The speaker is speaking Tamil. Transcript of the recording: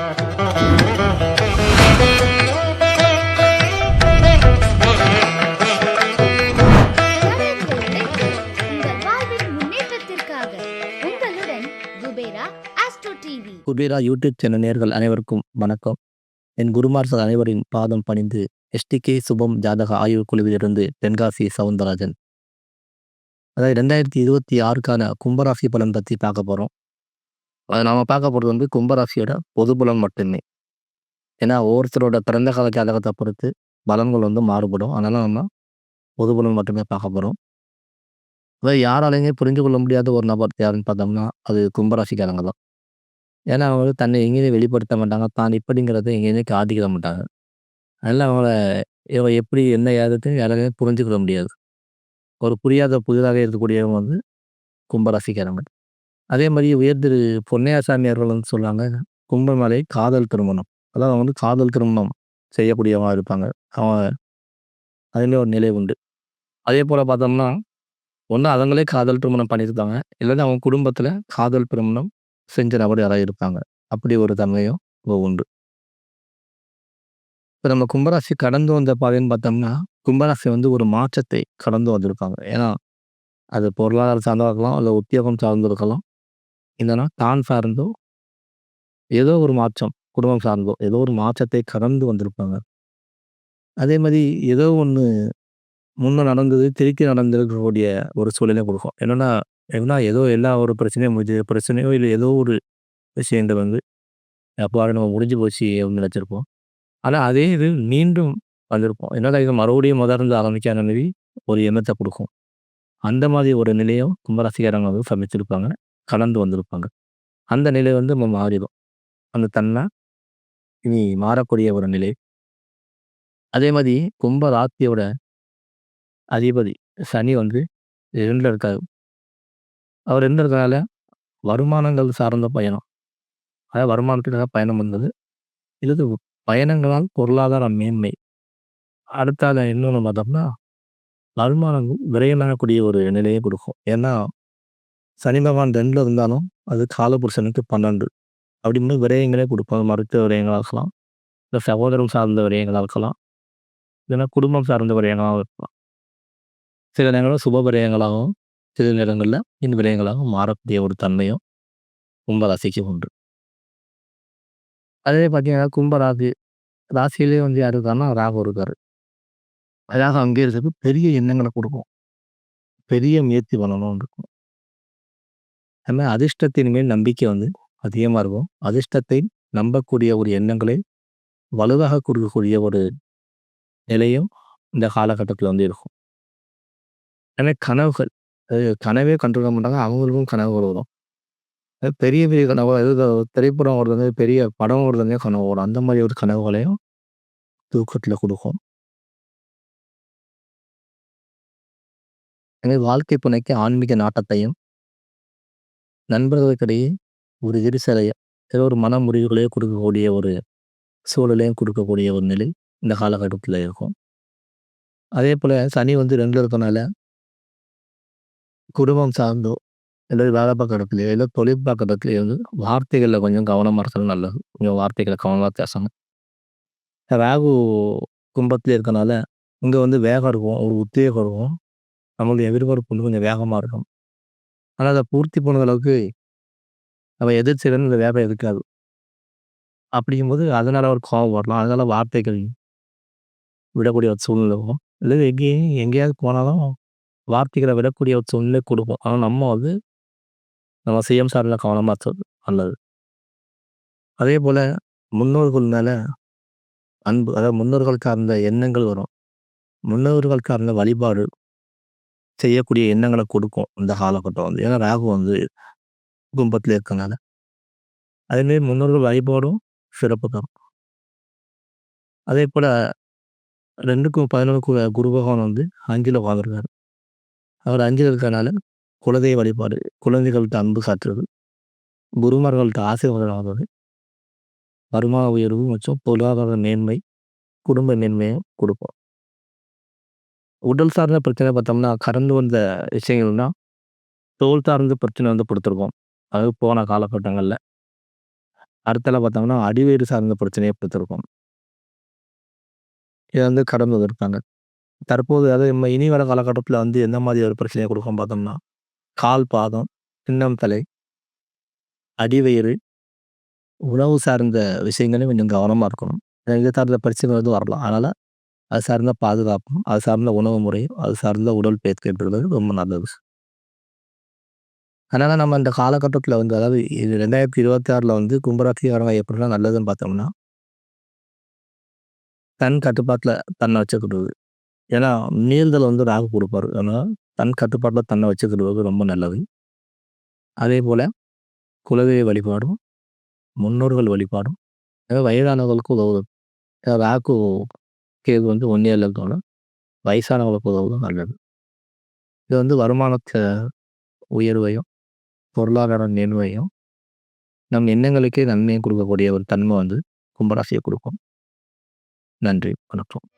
குபேரா யூடியூப் சேனல் நேர்கள் அனைவருக்கும் வணக்கம். என் குருமார்கள் அனைவரின் பாதம் பணிந்து எஸ்டிகே சுபம் ஜாதக ஆய்வு குழுவிலிருந்து தென்காசி சவுந்தரராஜன். அதாவது ரெண்டாயிரத்தி இருபத்தி ஆறுக்கான கும்பராசி பலன் பற்றி பார்க்க போகிறோம் அதை நாம் பார்க்க போகிறது வந்து கும்பராசியோட பொது பலன் மட்டுமே. ஏன்னா ஒவ்வொருத்தரோட பிறந்த கால ஜாதகத்தை பொறுத்து பலன்கள் வந்து மாறுபடும். அதனால் நம்ம பொது பலன் மட்டுமே பார்க்க போகிறோம் அதாவது யாராலையுமே புரிஞ்சு கொள்ள முடியாத ஒரு நபர் யாருன்னு பார்த்தோம்னா அது கும்பராசிக்காரங்க தான். ஏன்னா அவங்க தன்னை எங்கேயுமே வெளிப்படுத்த மாட்டாங்க. தான் இப்படிங்கிறத எங்கேயுமே காட்டிக்கிற மாட்டாங்க. அதனால் அவங்கள இவங்க எப்படி என்ன ஏதுன்னு யாராலையுமே புரிஞ்சுக்கிற முடியாது. ஒரு புரியாத புதிதாக இருக்கக்கூடியவங்க வந்து கும்பராசிக்காரங்க. அதே மாதிரி உயர்திரு பொன்னையாசாமி அவர்கள் வந்து சொல்லுவாங்க கும்பமலை காதல் திருமணம். அதாவது அவங்க வந்து காதல் திருமணம் செய்யக்கூடியவங்க இருப்பாங்க. அவங்க அதுலேயே ஒரு நிலை உண்டு. அதே போல் பார்த்தோம்னா ஒன்று அவங்களே காதல் திருமணம் பண்ணியிருப்பாங்க இல்லைன்னா அவங்க குடும்பத்தில் காதல் திருமணம் செஞ்ச நபர் யாராவது இருப்பாங்க அப்படி ஒரு தன்மையும் உண்டு. இப்போ நம்ம கும்பராசி கடந்து வந்த பாதைன்னு பார்த்தோம்னா கும்பராசி வந்து ஒரு மாற்றத்தை கடந்து வந்திருப்பாங்க ஏன்னா அது பொருளாதார சார்ந்தா இருக்கலாம் இல்லை உத்தியோகம் சார்ந்து இருக்கலாம் என்னன்னா தான் சார்ந்தோ ஏதோ ஒரு மாற்றம் குடும்பம் சார்ந்தோ ஏதோ ஒரு மாற்றத்தை கடந்து வந்திருப்பாங்க. அதே மாதிரி ஏதோ ஒன்று முன்ன நடந்தது திருப்பி நடந்திருக்கக்கூடிய ஒரு சூழ்நிலை கொடுக்கும். என்னன்னா எப்படின்னா ஏதோ எல்லா ஒரு பிரச்சனையும் முடிஞ்சு பிரச்சனையோ இல்லை ஏதோ ஒரு விஷயங்கள் வந்து அப்போ நம்ம முடிஞ்சு போச்சு அப்படின்னு நினச்சிருப்போம். ஆனால் அதே இது மீண்டும் வந்திருப்போம் என்னடா இது மறுபடியும் முதர்ந்து ஆரம்பிக்க நினைவி ஒரு எண்ணத்தை கொடுக்கும். அந்த மாதிரி ஒரு நிலையும் கும்பராசிக்காரங்க வந்து சமைச்சிருப்பாங்க. கலந்து வந்திருப்பாங்க. அந்த நிலை வந்து நம்ம மாறிடும். அந்த தன்மை இனி மாறக்கூடிய ஒரு நிலை. அதே மாதிரி கும்ப ராசியோட அதிபதி சனி வந்து ரெண்டில் இருக்காரு. அவர் ரெண்டு இருக்கனால வருமானங்கள் சார்ந்த பயணம். அதாவது வருமானத்துக்காக பயணம் வந்தது. இது பயணங்களால் பொருளாதார மேன்மை. அடுத்தால இன்னொன்று பார்த்தோம்னா வருமானம் விரயமாகக்கூடிய ஒரு நிலையை கொடுக்கும். ஏன்னா சனி பகவான் ரெண்டில் இருந்தாலும் அது காலபுருஷனுக்கு பன்னெண்டு. அப்படின்னு விரயங்களே கொடுப்போம் மருத்துவ விரயங்களாக இருக்கலாம். இல்லை சகோதரம் சார்ந்த விரயங்களாக இருக்கலாம். இல்லைன்னா குடும்பம் சார்ந்த விரயங்களாகவும் இருக்கலாம். சில நேரங்களில் சுப விரயங்களாகவும் சில நேரங்களில் இன் விரயங்களாகவும் மாறக்கூடிய ஒரு தன்மையும் கும்பராசிக்கு உண்டு. அதே பார்த்தீங்கன்னா கும்பராசி ராசியிலே வந்து யார் இருக்காருன்னா ராகு இருக்காரு. அதாக அங்கே இருக்கிறது பெரிய எண்ணங்களை கொடுக்கும். பெரிய முயற்சி பண்ணணும்னு இருக்கும். நம்ம அதிர்ஷ்டத்தின் மேல் நம்பிக்கை வந்து அதிகமாக இருக்கும். அதிர்ஷ்டத்தை நம்பக்கூடிய ஒரு எண்ணங்களை வலுவாக கொடுக்கக்கூடிய ஒரு நிலையும் இந்த காலகட்டத்தில் வந்து இருக்கும். எனவே கனவுகள் கனவே கண்ட்ரோல் பண்ண மாட்டாங்க அவங்களுக்கும் கனவுகள் வரும். பெரிய பெரிய கனவு எது திரைப்படம் ஓடுறது பெரிய படம் ஓடுறதே கனவு வரும். அந்த மாதிரி ஒரு கனவுகளையும் தூக்கத்தில் கொடுக்கும். எங்கள் வாழ்க்கை புனைக்கு ஆன்மீக நாட்டத்தையும் நண்பர்களுக்கிடையே ஒரு விரிசலையும் ஏதோ ஒரு மன முறிவுகளையே கொடுக்கக்கூடிய ஒரு சூழலையும் கொடுக்கக்கூடிய ஒரு நிலை இந்த காலகட்டத்தில் இருக்கும். அதே போல் சனி வந்து ரெண்டில் இருக்கனால குடும்பம் சார்ந்தோ இல்லை வேலை பார்க்குற இடத்துலையோ இல்லை தொழில் பார்க்குற இடத்துலையோ வந்து வார்த்தைகளில் கொஞ்சம் கவனமாக இருக்கிறது நல்லது. கொஞ்சம் வார்த்தைகளை கவனமாக பேசணும். ராகு கும்பத்தில் இருக்கனால இங்கே வந்து வேகம் இருக்கும் ஒரு உத்வேகம் இருக்கும். நம்மளுடைய எதிர்பார்ப்பு வந்து கொஞ்சம் வேகமாக இருக்கும். ஆனால் அதை பூர்த்தி பண்ணுற அளவுக்கு நம்ம எதிர்ச்சியிலேருந்து இந்த வேகம் இருக்காது. அப்படிங்கும்போது அதனால ஒரு கோபம் வரலாம். அதனால வார்த்தைகள் விடக்கூடிய ஒரு சூழ்நிலை வரும். இல்லை எங்கேயும் எங்கேயாவது போனாலும் வார்த்தைகளை விடக்கூடிய ஒரு சூழ்நிலை கொடுக்கும். ஆனால் நம்ம வந்து நம்ம சுயம் சார்ந்த கவனமாக இருக்கிறது நல்லது. அதே போல் முன்னோர்கள் மேலே அன்பு அதாவது முன்னோர்கள் சார்ந்த எண்ணங்கள் வரும். முன்னோர்கள் சார்ந்த வழிபாடு செய்யக்கூடிய எண்ணங்களை கொடுக்கும் இந்த காலகட்டம் வந்து. ஏன்னா ராகு வந்து கும்பத்தில் இருக்கனால. அதேமாரி முன்னோர்கள் வழிபாடும் சிறப்பு தரும் அதே போல் ரெண்டுக்கும் பதினொன்று குரு பகவான் வந்து அஞ்சில் வாங்கிருக்கார் அவர் அஞ்சில் இருக்கனால குலதெய்வ வழிபாடு குழந்தைகள்கிட்ட அன்பு காட்டுறது குருமார்கள்ட்ட ஆசீர்வாதம் ஆகிறது வருமான உயர்வு மற்றும் பொருளாதார மேன்மை குடும்ப மேன்மையை கொடுப்போம் உடல் சார்ந்த பிரச்சனை பார்த்தோம்னா கடந்து வந்த விஷயங்கள்னா தோல் சார்ந்த பிரச்சனை வந்து கொடுத்துருக்கோம் அது போன காலகட்டங்களில் அடுத்தால பார்த்தோம்னா, அடிவயிறு சார்ந்த பிரச்சனைய கொடுத்துருக்கோம் இத வந்து கடந்து வந்திருக்காங்க. தற்போது அதாவது நம்ம இனி வர காலகட்டத்தில வந்து எந்த மாதிரி ஒரு பிரச்சனைய கொடுக்கும் பார்த்தோம்னா, கால் பாதம், பின்னம் தலை அடிவயிறு உணவு சார்ந்த விஷயங்களையும் கொஞ்சம் கவனமா இருக்கணும். இது சார்ந்த பிரச்சனை வந்து வரலாம். அதனால அது சார்ந்த பாதுகாப்பும், அது சார்ந்த உணவு முறையும், அது சார்ந்த உடல் பயிற்சின்றது ரொம்ப நல்லது. அதனால் நம்ம இந்த காலகட்டத்தில் வந்து அதாவது இது 2026ல வந்து கும்பராசிக்காரங்க எப்படிலாம் நல்லதுன்னு பார்த்தோம்னா தன் கட்டுப்பாட்டில் தன்னை வச்சுக்கிறது. ஏன்னா மீறுதல் வந்து ராகு கொடுப்பார் ஏன்னா தன் கட்டுப்பாட்டில் தன்னை வச்சுக்கிடுவது ரொம்ப நல்லது. அதே போல் குலதெய்வ வழிபாடும், முன்னோர்கள் வழிபாடும், வயதானவர்களுக்கு உதவுது. ராகு, கேது வந்து ஒன்னியல்ல இருக்கனால வயசானவங்களுக்கு உதவுவது நல்லது. இது வந்து வருமானத்தை உயர்வையும், பொருளாதார நேர்மையும், நம் எண்ணங்களுக்கே நன்மையும் கொடுக்கக்கூடிய ஒரு தன்மை வந்து கும்பராசியை கொடுக்கும். நன்றி. வணக்கம்.